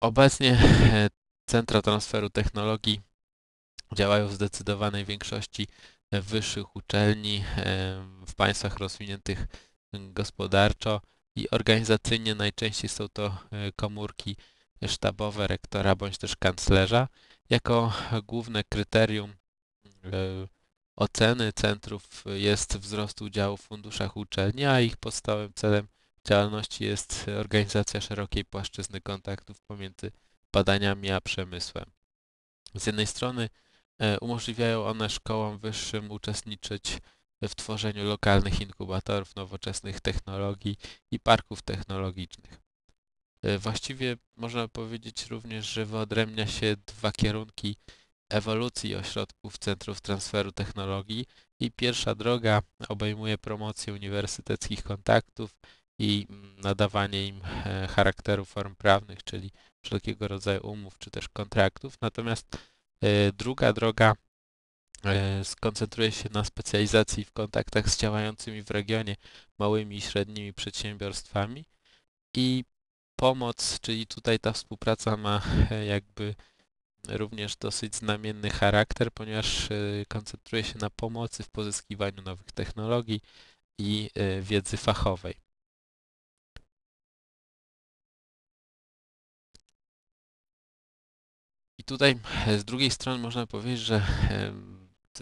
Obecnie centra transferu technologii działają w zdecydowanej większości wyższych uczelni w państwach rozwiniętych gospodarczo i organizacyjnie najczęściej są to komórki sztabowe rektora bądź też kanclerza. Jako główne kryterium oceny centrów jest wzrost udziału w funduszach uczelni, a ich podstawowym celem jest organizacja szerokiej płaszczyzny kontaktów pomiędzy badaniami a przemysłem. Z jednej strony e, umożliwiają one szkołom wyższym uczestniczyć w tworzeniu lokalnych inkubatorów nowoczesnych technologii i parków technologicznych. E, właściwie można powiedzieć również, że wyodrębnia się dwa kierunki ewolucji ośrodków centrów transferu technologii i pierwsza droga obejmuje promocję uniwersyteckich kontaktów i nadawanie im e, charakteru form prawnych, czyli wszelkiego rodzaju umów czy też kontraktów. Natomiast e, druga droga e, skoncentruje się na specjalizacji w kontaktach z działającymi w regionie małymi i średnimi przedsiębiorstwami i pomoc, czyli tutaj ta współpraca ma jakby również dosyć znamienny charakter, ponieważ koncentruje się na pomocy w pozyskiwaniu nowych technologii i wiedzy fachowej. Tutaj z drugiej strony można powiedzieć, że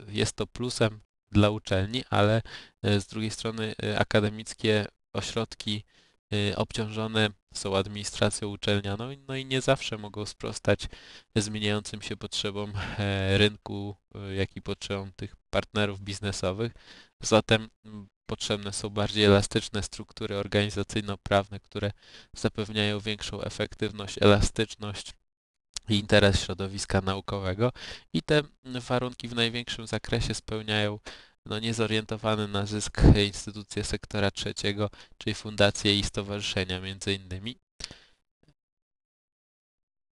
jest to plusem dla uczelni, ale e, z drugiej strony e, akademickie ośrodki e, obciążone są administracją uczelnianą, no i nie zawsze mogą sprostać zmieniającym się potrzebom rynku, jak i potrzebom tych partnerów biznesowych. Zatem potrzebne są bardziej elastyczne struktury organizacyjno-prawne, które zapewniają większą efektywność, elastyczność interes środowiska naukowego i te warunki w największym zakresie spełniają no, niezorientowane na zysk instytucje sektora trzeciego, czyli fundacje i stowarzyszenia między innymi.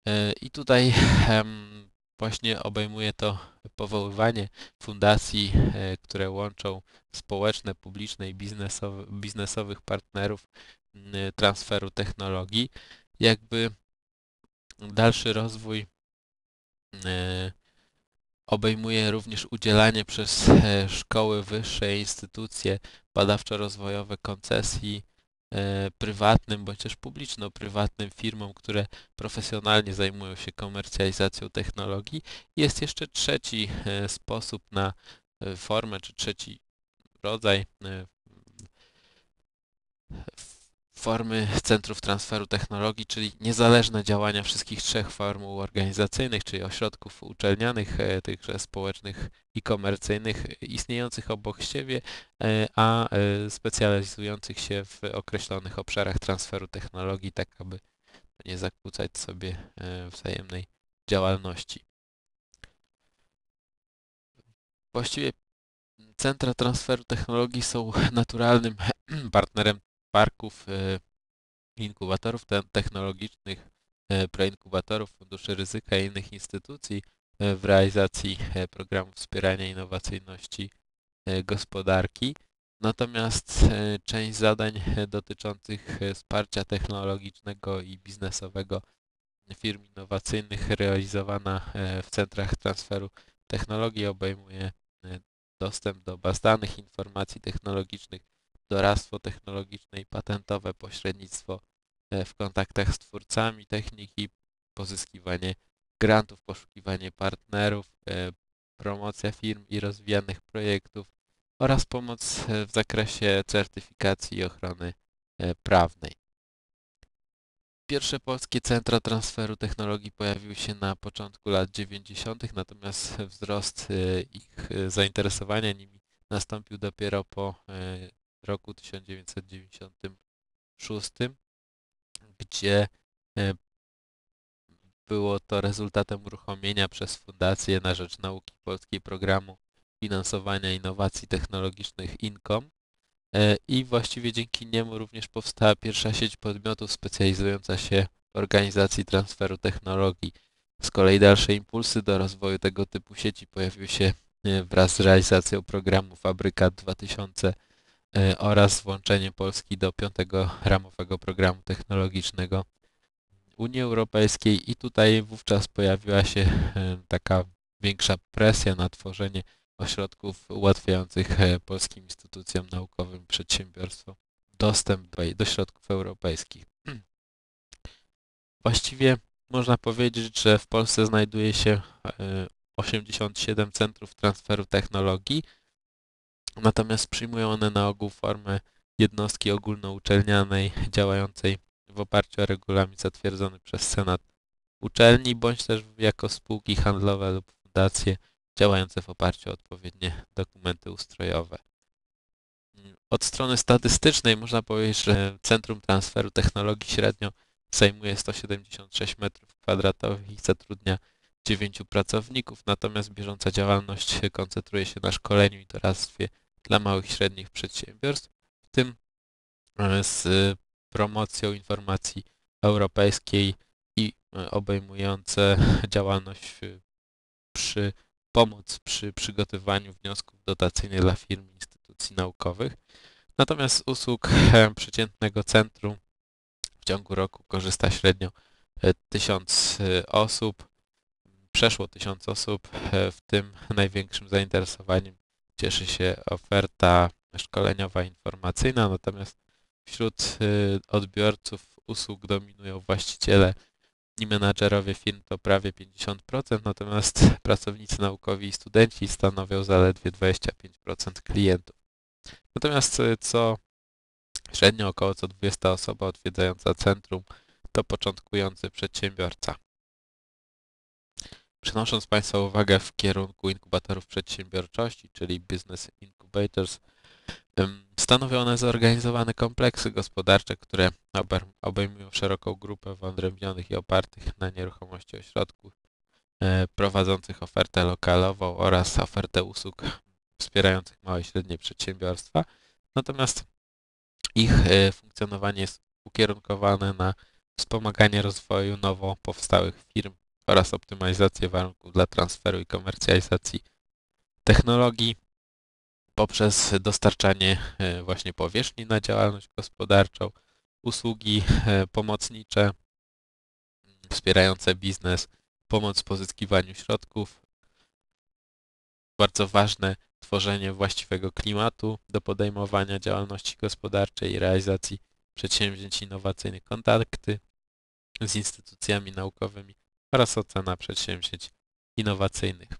E, I tutaj właśnie obejmuje to powoływanie fundacji, e, które łączą społeczne, publiczne i biznesowe, biznesowych partnerów transferu technologii. Jakby Dalszy rozwój e, obejmuje również udzielanie przez e, szkoły wyższe instytucje badawczo-rozwojowe koncesji e, prywatnym bądź też publiczno-prywatnym firmom, które profesjonalnie zajmują się komercjalizacją technologii. Jest jeszcze trzeci sposób na formę, czy trzeci rodzaj formy centrów transferu technologii, czyli niezależne działania wszystkich trzech formuł organizacyjnych, czyli ośrodków uczelnianych, e, tychże społecznych i komercyjnych, istniejących obok siebie, e, a e, specjalizujących się w określonych obszarach transferu technologii, tak aby nie zakłócać sobie wzajemnej działalności. Właściwie centra transferu technologii są naturalnym partnerem parków, e, inkubatorów technologicznych, e, preinkubatorów, funduszy ryzyka i innych instytucji e, w realizacji programów wspierania innowacyjności gospodarki. Natomiast część zadań dotyczących wsparcia technologicznego i biznesowego firm innowacyjnych realizowana w centrach transferu technologii obejmuje dostęp do baz danych, informacji technologicznych, doradztwo technologiczne i patentowe, pośrednictwo e, w kontaktach z twórcami techniki, pozyskiwanie grantów, poszukiwanie partnerów, e, promocja firm i rozwijanych projektów oraz pomoc e, w zakresie certyfikacji i ochrony prawnej. Pierwsze polskie centra transferu technologii pojawiły się na początku lat 90., natomiast wzrost ich zainteresowania nimi nastąpił dopiero po roku 1996, gdzie e, było to rezultatem uruchomienia przez Fundację na Rzecz Nauki Polskiej programu finansowania innowacji technologicznych INCOM e, i właściwie dzięki niemu również powstała pierwsza sieć podmiotów specjalizująca się w organizacji transferu technologii. Z kolei dalsze impulsy do rozwoju tego typu sieci pojawiły się e, wraz z realizacją programu Fabryka 2000 E, oraz włączenie Polski do piątego ramowego programu technologicznego Unii Europejskiej i tutaj wówczas pojawiła się e, taka większa presja na tworzenie ośrodków ułatwiających e, polskim instytucjom naukowym przedsiębiorstwo dostęp do, do środków europejskich. Właściwie można powiedzieć, że w Polsce znajduje się 87 centrów transferu technologii, natomiast przyjmują one na ogół formę jednostki ogólnouczelnianej działającej w oparciu o regulamin zatwierdzony przez Senat uczelni, bądź też jako spółki handlowe lub fundacje działające w oparciu o odpowiednie dokumenty ustrojowe. Od strony statystycznej można powiedzieć, że Centrum Transferu Technologii średnio zajmuje 176 m2 i zatrudnia 9 pracowników, natomiast bieżąca działalność koncentruje się na szkoleniu i doradztwie dla małych i średnich przedsiębiorstw, w tym e, z promocją informacji europejskiej i e, obejmujące działalność przy pomoc przy przygotowywaniu wniosków dotacyjnych dla firm i instytucji naukowych. Natomiast usług e, przeciętnego centrum w ciągu roku korzysta średnio 1000 osób, przeszło 1000 osób, w tym największym zainteresowaniem cieszy się oferta szkoleniowa informacyjna, natomiast wśród y, odbiorców usług dominują właściciele i menadżerowie firm to prawie 50%, natomiast pracownicy naukowi i studenci stanowią zaledwie 25% klientów. Natomiast y, co średnio około co 20 osoba odwiedzająca centrum to początkujący przedsiębiorca. Przenosząc Państwa uwagę w kierunku inkubatorów przedsiębiorczości, czyli Business Incubators, stanowią one zorganizowane kompleksy gospodarcze, które obejmują szeroką grupę wyodrębnionych i opartych na nieruchomości ośrodków e, prowadzących ofertę lokalową oraz ofertę usług wspierających małe i średnie przedsiębiorstwa. Natomiast ich e, funkcjonowanie jest ukierunkowane na wspomaganie rozwoju nowo powstałych firm oraz optymalizację warunków dla transferu i komercjalizacji technologii poprzez dostarczanie e, właśnie powierzchni na działalność gospodarczą, usługi e, pomocnicze wspierające biznes, pomoc w pozyskiwaniu środków. Bardzo ważne tworzenie właściwego klimatu do podejmowania działalności gospodarczej i realizacji przedsięwzięć innowacyjnych, kontakty z instytucjami naukowymi oraz ocena przedsięwzięć innowacyjnych.